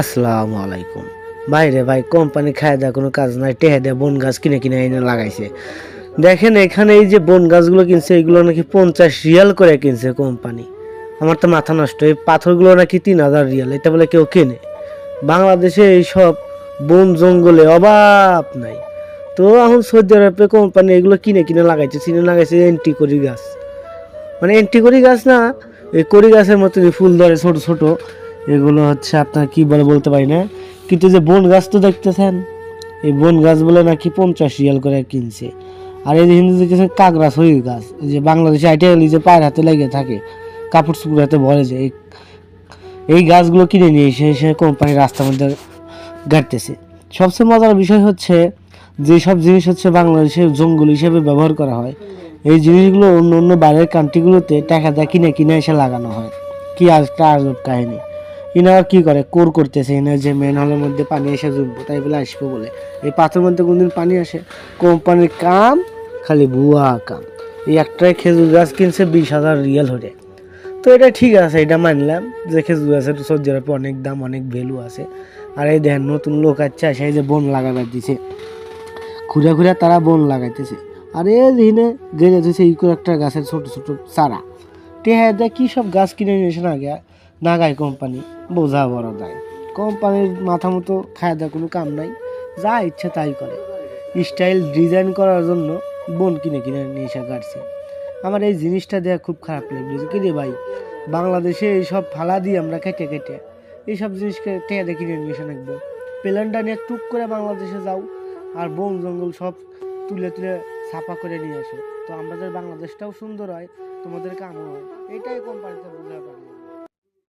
আসসালামু আলাইকুম। বাইরে ভাই, কোম্পানি খায় দেয় কোনো কাজ নাই, টেহে দেয় বন গাছ কিনে কিনে এনে লাগাইছে। দেখেন এখানে এই যে বন গাছগুলো কিনছে, এগুলো নাকি পঞ্চাশ রিয়াল করে কিনছে কোম্পানি। আমার তো মাথা নষ্ট, এই পাথরগুলো নাকি তিন হাজার রিয়াল, এটা বলে কেউ কেনে। বাংলাদেশে এইসব বন জঙ্গলে অভাব নাই। তো এখন সৌদি আরবে কোম্পানি এগুলো কিনে কিনে লাগাইছে চিনে লাগাইছে এন্টি করি গাছ। মানে এন্টি করি গাছ না, এই করি গাছের মতনই ফুল ধরে ছোট ছোট। এগুলো হচ্ছে আপনার কি বলে বলতে পারি না? কিন্তু যে বন গাছ তো দেখতেছেন, এই বন গাছ বলে নাকি পঞ্চাশ রিয়াল করে কিনছে। আর এই যে হিন্দু দেখতেছেন কাকড়া সই গাছ যে বাংলাদেশে আইটে যে পায়ের হাতে লেগে থাকে, কাপড় চুপড় হাতে ভরে যায় এই গাছগুলো কিনে নিয়ে এসে এসে কোম্পানি রাস্তার মধ্যে গাড়তেছে সবচেয়ে মজার বিষয় হচ্ছে যে সব জিনিস হচ্ছে বাংলাদেশের জঙ্গল হিসেবে ব্যবহার করা হয়। এই জিনিসগুলো অন্য অন্য বাইরের কান্ট্রিগুলোতে টাকা দিয়ে কিনে কিনে এসে লাগানো হয়। কি আজটা আজব কাহিনী। ইনারা কি করে? কোর করতেছে ইনা যে মেন হলের মধ্যে পানি এসে জুটবো, তাই বলে আসব বলে। এই পাথরের মধ্যে কোনদিন পানি আসে? কোম্পানির কাম খালি ভুয়া কাম। এই একটাই খেজুর গাছ কিনছে বিশ হাজার রিয়াল হরে তো এটা ঠিক আছে, এটা মানলাম যে খেজুর গাছের সবজি আরবে অনেক দাম, অনেক ভ্যালু আছে। আর এই দেখেন, নতুন লোক আছে সেই যে বন লাগাবার দিছে। ঘুরে ঘুরে তারা বন লাগাইতেছে। আর এই দিনে গেড়ে দিয়েছে এই করে একটা গাছের ছোট ছোট চারা। টেহা দেয় কী সব গাছ কিনে নিয়েছে না গে নাগায় কোম্পানি, বোঝা বড় দেয়। কোম্পানির মাথা মতো খায় দেয় কোনো কাম নাই, যা ইচ্ছে তাই করে। স্টাইল ডিজাইন করার জন্য বন কিনে কিনে নিয়ে এসে কাটছে। আমার এই জিনিসটা দেয়া খুব খারাপ লাগছে কি রে ভাই, বাংলাদেশে এইসব ফালা দিয়ে আমরা কেটে কেটে, এইসব জিনিসকে টেয়া কিনে নিয়ে এসে রাখব? প্লেনটা নিয়ে টুক করে বাংলাদেশে যাও, আর বন, জঙ্গল সব তুলে তুলে ছাপা করে নিয়ে আসো তো আমাদের বাংলাদেশটাও সুন্দর হয় তোমাদের কামও হয়। এটাই কোম্পানিতে বোঝা পারে